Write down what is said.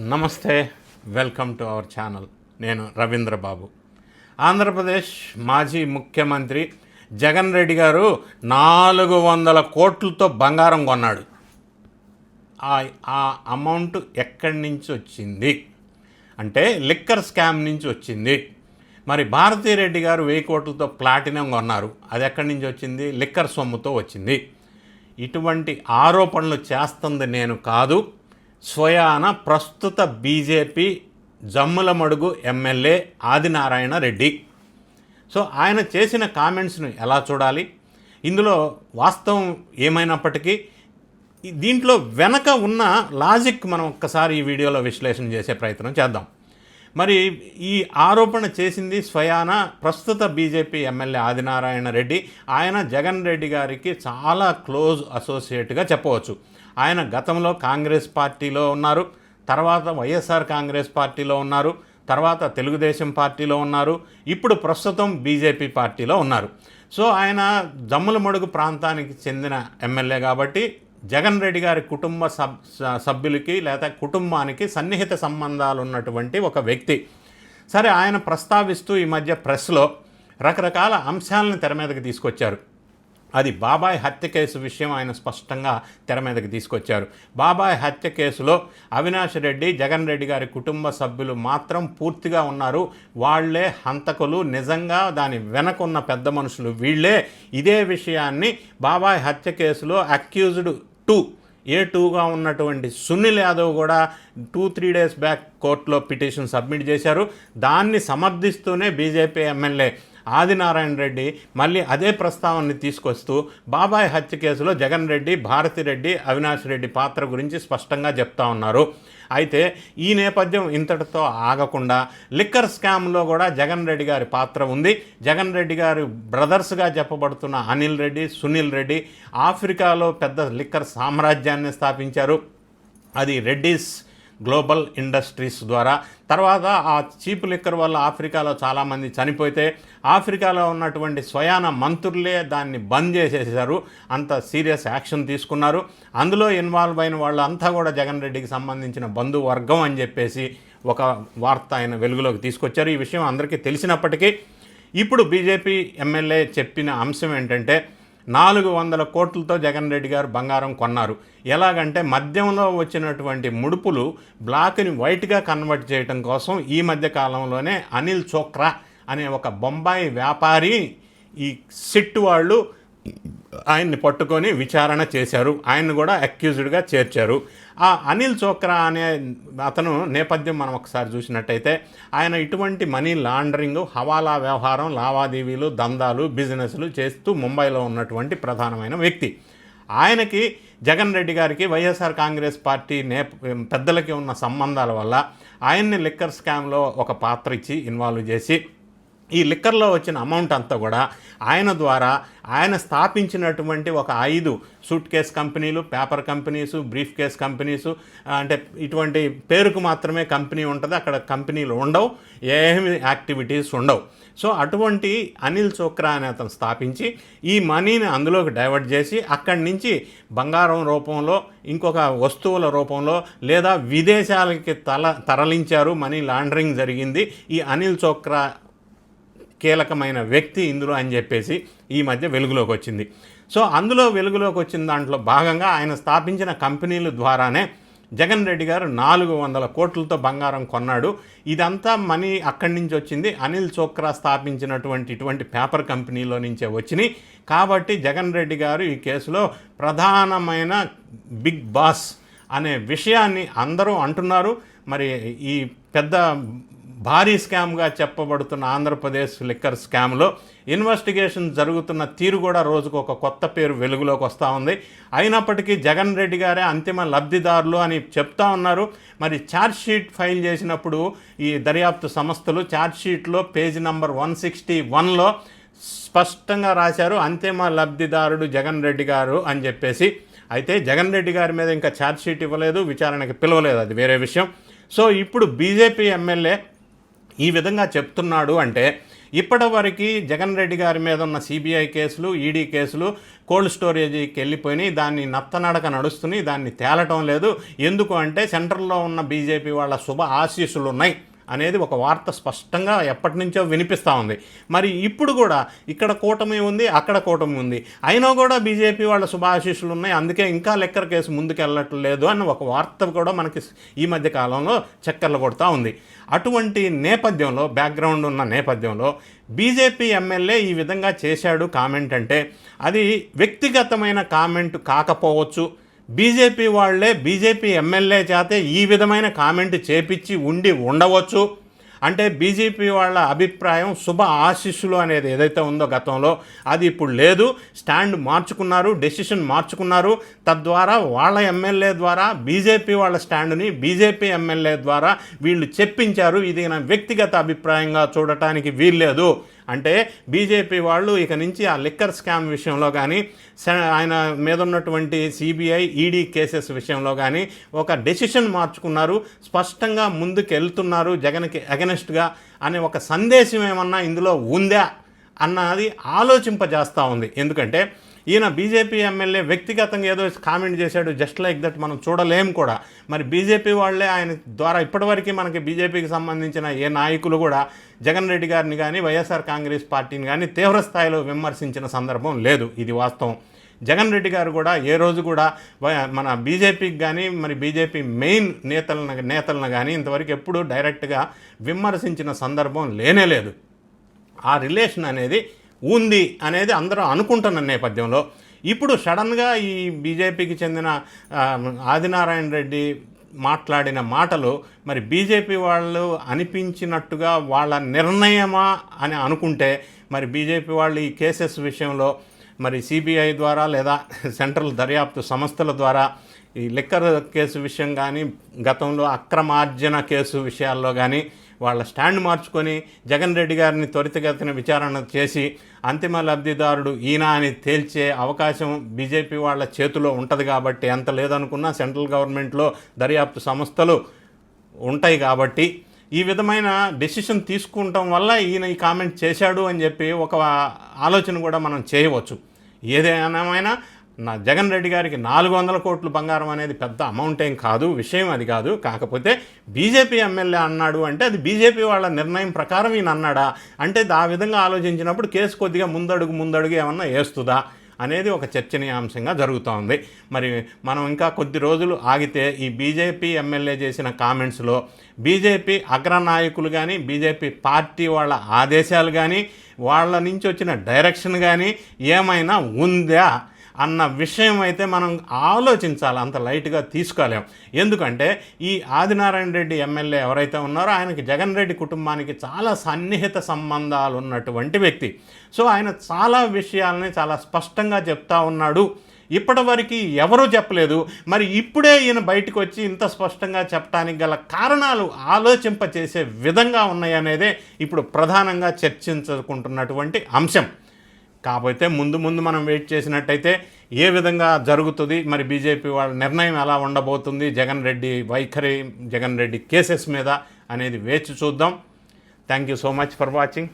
నమస్తే welcome to our channel. నేను రవీంద్ర బాబు. ఆంధ్రప్రదేశ్ మాజీ ముఖ్యమంత్రి జగన్ రెడ్డి గారు నాలుగు వందల కోట్లతో బంగారం కొన్నాడు. ఆ ఆ అమౌంట్ ఎక్కడి నుంచి వచ్చింది? అంటే లిక్కర్ స్కామ్ నుంచి వచ్చింది. మరి భారతీరెడ్డి గారు వెయ్యి కోట్లతో ప్లాటినం కొన్నారు. అది ఎక్కడి నుంచి వచ్చింది? లిక్కర్ సొమ్ముతో వచ్చింది. ఇటువంటి ఆరోపణలు చేస్తుంది నేను కాదు. స్వయాన ప్రస్తుత BJP Jammalamadugu MLA Adinarayana Reddy. So ఆయన చేసిన కామెంట్స్ను ఎలా చూడాలి? ఇందులో వాస్తవం ఏమైనప్పటికీ దీంట్లో వెనక ఉన్న లాజిక్ మనం ఒక్కసారి ఈ వీడియోలో విశ్లేషణ చేసే ప్రయత్నం చేద్దాం. మరి ఈ ఆరోపణ చేసింది స్వయాన ప్రస్తుత బీజేపీ ఎమ్మెల్యే ఆదినారాయణ రెడ్డి. ఆయన జగన్ రెడ్డి గారికి చాలా క్లోజ్ అసోసియేట్గా చెప్పవచ్చు. ఆయన గతంలో కాంగ్రెస్ పార్టీలో ఉన్నారు. తర్వాత వైఎస్ఆర్ కాంగ్రెస్ పార్టీలో ఉన్నారు. తర్వాత తెలుగుదేశం పార్టీలో ఉన్నారు. ఇప్పుడు ప్రస్తుతం బీజేపీ పార్టీలో ఉన్నారు. సో ఆయన జమ్ములమడుగు ప్రాంతానికి చెందిన ఎమ్మెల్యే కాబట్టి జగన్ రెడ్డి గారి కుటుంబ సబ్ సభ్యులకి లేదా కుటుంబానికి సన్నిహిత సంబంధాలు ఉన్నటువంటి ఒక వ్యక్తి. సరే ఆయన ప్రస్తావిస్తూ ఈ మధ్య ప్రెస్లో రకరకాల అంశాలను తెర మీదకి తీసుకొచ్చారు. అది బాబాయ్ హత్య కేసు విషయం ఆయన స్పష్టంగా తెర మీదకి తీసుకొచ్చారు. బాబాయ్ హత్య కేసులో అవినాష్ రెడ్డి జగన్ రెడ్డి గారి కుటుంబ సభ్యులు మాత్రం పూర్తిగా ఉన్నారు. వాళ్ళే హంతకులు. నిజంగా దాని వెనకున్న పెద్ద మనుషులు వీళ్ళే ఇదే విషయాన్ని బాబాయ్ హత్య కేసులో అక్యూజ్డ్ టూ ఏ టూగా ఉన్నటువంటి సునీల్ యాదవ్ కూడా టూ త్రీ డేస్ బ్యాక్ కోర్టులో పిటిషన్ సబ్మిట్ చేశారు. దాన్ని సమర్థిస్తూనే బీజేపీ ఎమ్మెల్యే ఆదినారాయణ రెడ్డి మళ్ళీ అదే ప్రస్తావనని తీసుకొస్తూ బాబాయ్ హత్య కేసులో జగన్ రెడ్డి భారతిరెడ్డి అవినాష్ రెడ్డి పాత్ర గురించి స్పష్టంగా చెప్తా ఉన్నారు. అయితే ఈ నేపథ్యం ఇంతటితో ఆగకుండా లిక్కర్ స్కామ్లో కూడా జగన్ రెడ్డి గారి పాత్ర ఉంది. జగన్ రెడ్డి గారి బ్రదర్స్గా చెప్పబడుతున్న అనిల్ రెడ్డి సునీల్ రెడ్డి ఆఫ్రికాలో పెద్ద లిక్కర్ సామ్రాజ్యాన్ని స్థాపించారు. అది రెడ్డిస్ గ్లోబల్ ఇండస్ట్రీస్ ద్వారా. తర్వాత ఆ చీప్ లిక్కర్ వల్ల ఆఫ్రికాలో చాలామంది చనిపోతే ఆఫ్రికాలో ఉన్నటువంటి స్వయాన మంత్రులే దాన్ని బంద్ చేసేసారు అంత సీరియస్ యాక్షన్ తీసుకున్నారు. అందులో ఇన్వాల్వ్ అయిన వాళ్ళంతా కూడా జగన్ రెడ్డికి సంబంధించిన బంధువర్గం అని చెప్పేసి ఒక వార్త ఆయన వెలుగులోకి తీసుకొచ్చారు. ఈ విషయం అందరికీ తెలిసినప్పటికీ ఇప్పుడు బీజేపీ ఎమ్మెల్యే చెప్పిన అంశం ఏంటంటే నాలుగు వందల కోట్లతో జగన్ రెడ్డి గారు బంగారం కొన్నారు. ఎలాగంటే మద్యంలో వచ్చినటువంటి ముడుపులు బ్లాక్ని వైట్గా కన్వర్ట్ చేయడం కోసం ఈ మధ్య కాలంలోనే అనిల్ చోక్రా అనే ఒక బొంబాయి వ్యాపారి ఈ సిట్ వాళ్ళు ఆయన్ని పట్టుకొని విచారణ చేశారు. ఆయన్ని కూడా అక్యూజ్డ్గా చేర్చారు. ఆ అనిల్ చోక్రా అనే అతను నేపథ్యం మనం ఒకసారి చూసినట్టయితే ఆయన ఇటువంటి మనీ లాండరింగ్ హవాలా వ్యవహారం లావాదేవీలు దందాలు బిజినెస్లు చేస్తూ ముంబైలో ఉన్నటువంటి ప్రధానమైన వ్యక్తి. ఆయనకి జగన్ రెడ్డి గారికి వైఎస్ఆర్ కాంగ్రెస్ పార్టీ నే పెద్దలకి ఉన్న సంబంధాల వల్ల ఆయన్ని లిక్కర్ స్కామ్లో ఒక పాత్ర ఇచ్చి ఇన్వాల్వ్ చేసి ఈ లిక్కర్లో వచ్చిన అమౌంట్ అంతా కూడా ఆయన ద్వారా ఆయన స్థాపించినటువంటి ఒక ఐదు సూట్ కేస్ కంపెనీలు paper companies briefcase companies అంటే ఇటువంటి పేరుకు మాత్రమే కంపెనీ ఉంటుంది. అక్కడ కంపెనీలు ఉండవు. ఏమి యాక్టివిటీస్ ఉండవు. సో అటువంటి అనిల్ చోక్రా అనే అతను స్థాపించి ఈ మనీని అందులోకి డైవర్ట్ చేసి అక్కడి నుంచి బంగారం రూపంలో ఇంకొక వస్తువుల రూపంలో లేదా విదేశాలకి తల తరలించారు. మనీ లాండరింగ్ జరిగింది. ఈ అనిల్ చోక్రా కీలకమైన వ్యక్తి ఇందులో అని చెప్పేసి ఈ మధ్య వెలుగులోకి వచ్చింది. సో అందులో వెలుగులోకి వచ్చిన దాంట్లో భాగంగా ఆయన స్థాపించిన కంపెనీల ద్వారానే జగన్ రెడ్డి గారు నాలుగు వందల కోట్లతో బంగారం కొన్నాడు. ఇదంతా మనీ అక్కడి నుంచి వచ్చింది. అనిల్ చోక్రా స్థాపించినటువంటి ఇటువంటి పేపర్ కంపెనీలో నుంచే వచ్చినాయి. కాబట్టి జగన్ రెడ్డి గారు ఈ కేసులో ప్రధానమైన బిగ్ బాస్ అనే విషయాన్ని అందరూ అంటున్నారు. మరి ఈ పెద్ద భారీ స్కామ్గా చెప్పబడుతున్న ఆంధ్రప్రదేశ్ లిక్కర్ స్కామ్లో ఇన్వెస్టిగేషన్ జరుగుతున్న తీరు కూడా రోజుకు ఒక కొత్త పేరు వెలుగులోకి వస్తూ ఉంది. అయినప్పటికీ జగన్ రెడ్డి గారే అంతిమ లబ్ధిదారులు అని చెప్తా ఉన్నారు. మరి ఛార్జ్షీట్ ఫైల్ చేసినప్పుడు ఈ దర్యాప్తు సంస్థలు ఛార్జ్షీట్లో పేజీ నంబర్ వన్ సిక్స్టీ వన్లో స్పష్టంగా రాశారు అంతిమ లబ్ధిదారుడు జగన్ రెడ్డి గారు అని చెప్పేసి. అయితే జగన్ రెడ్డి గారి మీద ఇంకా ఛార్జ్షీట్ ఇవ్వలేదు విచారణకి పిలవలేదు అది వేరే విషయం. సో ఇప్పుడు బీజేపీ ఎమ్మెల్యే ఈ విధంగా చెప్తున్నాడు అంటే ఇప్పటివరకు జగన్ రెడ్డి గారి మీద ఉన్న సిబిఐ కేసులు ఈడీ కేసులు కోల్డ్ స్టోరేజీకి వెళ్ళిపోయినాయి. దాన్ని నత్తనడక నడుస్తున్నాయి. దాన్ని తేలటం లేదు. ఎందుకు అంటే సెంట్రల్లో ఉన్న బీజేపీ వాళ్ళ శుభ ఆశీస్సులు ఉన్నాయి. అనేది ఒక వార్త స్పష్టంగా ఎప్పటి నుంచో వినిపిస్తూ ఉంది. మరి ఇప్పుడు కూడా ఇక్కడ కూటమి ఉంది అక్కడ కూటమి ఉంది. అయినా కూడా బీజేపీ వాళ్ళ శుభాశీస్సులు ఉన్నాయి. అందుకే ఇంకా లెక్కర కేసు ముందుకు వెళ్ళట్లేదు అని ఒక వార్త కూడా మనకి ఈ మధ్య కాలంలో చక్కర్లు కొడుతూ ఉంది. అటువంటి నేపథ్యంలో బ్యాక్గ్రౌండ్ ఉన్న నేపథ్యంలో బీజేపీ ఎమ్మెల్యే ఈ విధంగా చేశాడు కామెంట్ అంటే అది వ్యక్తిగతమైన కామెంట్ కాకపోవచ్చు బీజేపీ వాళ్ళే బీజేపీ ఎమ్మెల్యే చేతే ఈ విధమైన కామెంట్ చేపించి ఉండి ఉండవచ్చు. అంటే బీజేపీ వాళ్ళ అభిప్రాయం శుభ ఆశీస్సులు అనేది ఏదైతే ఉందో గతంలో అది ఇప్పుడు లేదు. స్టాండ్ మార్చుకున్నారు డెసిషన్ మార్చుకున్నారు. తద్వారా వాళ్ళ ఎమ్మెల్యే ద్వారా బీజేపీ వాళ్ళ స్టాండ్ని బీజేపీ ఎమ్మెల్యే ద్వారా వీళ్ళు చెప్పించారు. ఇది నా వ్యక్తిగత అభిప్రాయంగా చూడటానికి వీల్లేదు. అంటే బీజేపీ వాళ్ళు ఇక నుంచి ఆ లిక్కర్ స్కామ్ విషయంలో కానీ ఆయన మీద ఉన్నటువంటి సిబిఐ ఈడీ కేసెస్ విషయంలో కానీ ఒక డెసిషన్ మార్చుకున్నారు. స్పష్టంగా ముందుకు వెళ్తున్నారు జగన్కి అగెనెస్ట్గా అనే ఒక సందేశం ఏమన్నా ఇందులో ఉందా అన్నది ఆలోచింపజేస్తూ ఉంది. ఎందుకంటే ఈయన బీజేపీ ఎమ్మెల్యే వ్యక్తిగతంగా ఏదో కామెంట్ చేశాడు జస్ట్ లైక్ దట్ మనం చూడలేం కూడా. మరి బీజేపీ వాళ్ళే ఆయన ద్వారా ఇప్పటివరకు మనకి బీజేపీకి సంబంధించిన ఏ నాయకులు కూడా జగన్ రెడ్డి గారిని కానీ వైఎస్ఆర్ కాంగ్రెస్ పార్టీని కానీ తీవ్ర స్థాయిలో విమర్శించిన సందర్భం లేదు. ఇది వాస్తవం. జగన్ రెడ్డి గారు కూడా ఏ రోజు కూడా మన బీజేపీకి కానీ మరి బీజేపీ మెయిన్ నేతలను నేతలను కానీ ఇంతవరకు ఎప్పుడూ డైరెక్ట్గా విమర్శించిన సందర్భం లేనే లేదు. ఆ రిలేషన్ అనేది ఉంది అనేది అందరూ అనుకుంటున్న నేపథ్యంలో. ఇప్పుడు సడన్గా ఈ బీజేపీకి చెందిన ఆదినారాయణ రెడ్డి మాట్లాడిన మాటలు మరి బీజేపీ వాళ్ళు అనిపించినట్టుగా వాళ్ళ నిర్ణయమా అని అనుకుంటే మరి బీజేపీ వాళ్ళు ఈ కేసెస్ విషయంలో మరి సిబిఐ ద్వారా లేదా సెంట్రల్ దర్యాప్తు సంస్థల ద్వారా ఈ లిక్కర్ కేసు విషయం కానీ గతంలో అక్రమార్జన కేసు విషయాల్లో కానీ వాళ్ళ స్టాండ్ మార్చుకొని జగన్ రెడ్డి గారిని త్వరితగతిన విచారణ చేసి అంతిమ లబ్ధిదారుడు ఈయన అని తేల్చే అవకాశం బీజేపీ వాళ్ళ చేతిలో ఉంటుంది కాబట్టి ఎంత లేదనుకున్నా సెంట్రల్ గవర్నమెంట్లో దర్యాప్తు సంస్థలు ఉంటాయి కాబట్టి ఈ విధమైన డెసిషన్ తీసుకుంటాం వల్ల ఈయన ఈ కామెంట్ చేశాడు అని చెప్పి ఒక ఆలోచన కూడా మనం చేయవచ్చు. ఏదేమైనా నా జగన్ రెడ్డి గారికి నాలుగు వందల కోట్లు బంగారం అనేది పెద్ద అమౌంట్ ఏం కాదు విషయం అది కాదు. కాకపోతే బీజేపీ ఎమ్మెల్యే అన్నాడు అంటే అది బీజేపీ వాళ్ళ నిర్ణయం ప్రకారం ఈయన అన్నాడా? అంటే ఆ విధంగా ఆలోచించినప్పుడు కేసు కొద్దిగా ముందడుగు ముందడుగు ఏమన్నా వేస్తుందా అనేది ఒక చర్చనీయాంశంగా జరుగుతోంది. మరి మనం ఇంకా కొద్ది రోజులు ఆగితే ఈ బీజేపీ ఎమ్మెల్యే చేసిన కామెంట్స్లో బీజేపీ అగ్రనాయకులు కానీ బీజేపీ పార్టీ వాళ్ళ ఆదేశాలు కానీ వాళ్ళ నుంచి వచ్చిన డైరెక్షన్ కానీ ఏమైనా ఉందా? అన్న విషయం అయితే మనం ఆలోచించాలి అంత లైట్గా తీసుకోలేం. ఎందుకంటే ఈ ఆదినారాయణ రెడ్డి ఎమ్మెల్యే ఎవరైతే ఉన్నారో ఆయనకి జగన్ రెడ్డి కుటుంబానికి చాలా సన్నిహిత సంబంధాలు ఉన్నటువంటి వ్యక్తి. సో ఆయన చాలా విషయాలని చాలా స్పష్టంగా చెప్తా ఉన్నాడు. ఇప్పటివరకు ఎవరూ చెప్పలేదు. మరి ఇప్పుడే ఈయన బయటకు వచ్చి ఇంత స్పష్టంగా చెప్పడానికి గల కారణాలు ఆలోచింపచేసే విధంగా ఉన్నాయనేదే ఇప్పుడు ప్రధానంగా చర్చించుకుంటున్నటువంటి అంశం. కాకపోతే ముందు ముందు మనం వెయిట్ చేసినట్టయితే ఏ విధంగా జరుగుతుంది? మరి బీజేపీ వాళ్ళ నిర్ణయం ఎలా ఉండబోతుంది? జగన్ రెడ్డి వైఖరి జగన్ రెడ్డి కేసెస్ మీద అనేది వేచి చూద్దాం. Thank you so much for watching